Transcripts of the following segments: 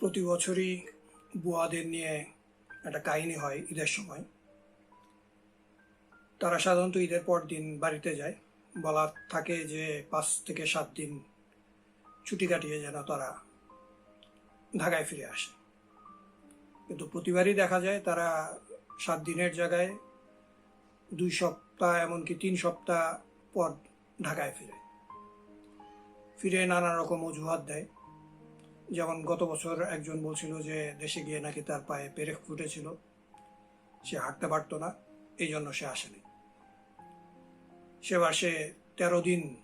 প্রতি বছরই বুয়াদের নিয়ে একটা কাহিনী হয় ঈদের সময়। তারা সাধারণত ঈদের পর দিন বাড়িতে যায়। বলা থাকে যে পাঁচ থেকে সাত দিন ছুটি কাটিয়ে যেন তারা ঢাকায় ফিরে আসে। কিন্তু প্রতিবারই দেখা যায় তারা সাত দিনের জায়গায় দুই সপ্তাহ এমনকি তিন সপ্তাহ পর ঢাকায় ফিরে। ফিরে নানা রকম অজুহাত দেয়। যেমন গত বছর একজন বলছিল যে দেশে গিয়ে নাকি তার পায়ে পেরেক ফুটেছিল, সে হাঁটতে পারতো না, এই জন্য সে আসেনি। সেবার সে তেরো দিন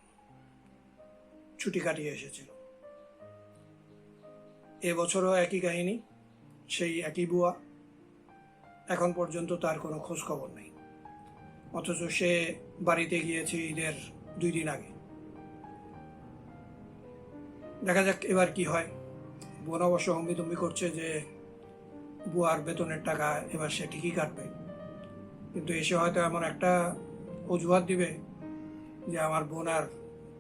ছুটি কাটিয়ে এসেছিল। এবছরও একই কাহিনী, সেই একই বুয়া, এখন পর্যন্ত তার কোনো খোঁজ খবর নেই। অথচ সে বাড়িতে গিয়েছে ঈদের দুই দিন আগে। দেখা যাক এবার কি হয়। বোন অবশ্য হম্বিতম্বি করছে যে বুয়ার বেতনের টাকা এবার সে ঠিকই কাটবে। কিন্তু এসে হয়তো এমন একটা অজুহাত দিবে যে আমার বোন আর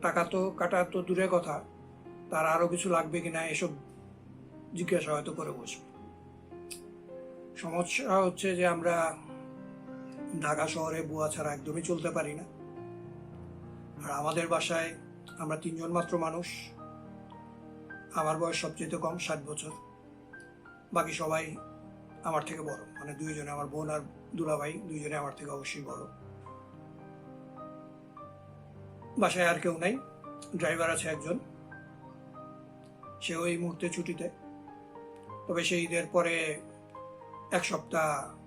টাকা তো কাটা তো দূরের কথা, তার আরও কিছু লাগবে কি না এসব জিজ্ঞাসা হয়তো করে বসবে। সমস্যা হচ্ছে যে আমরা ঢাকা শহরে বুয়া ছাড়া একদমই চলতে পারি না। আর আমাদের বাসায় আমরা তিনজন মাত্র মানুষ। আমার বয়স সবচেয়ে কম, ষাট বছর। বাকি সবাই আমার থেকে বড়। মানে দুইজনে, আমার বোন আর দুলাভাই, দুইজনে আমার থেকে অবশ্যই বড়। বাসায় আর কেউ নাই। ড্রাইভার আছে একজন। সেও এই মুহূর্তে ছুটিতে। তবে সেই ঈদের পরে এক সপ্তাহ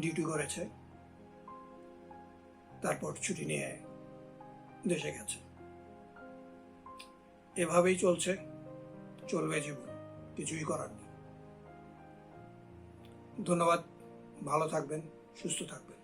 ডিউটি করেছে। তারপর ছুটি নিয়ে দেশে গেছে। এভাবেই চলছে। চলবে জীবন কিছুই করার নেই। ধন্যবাদ ভালো থাকবেন সুস্থ থাকবেন।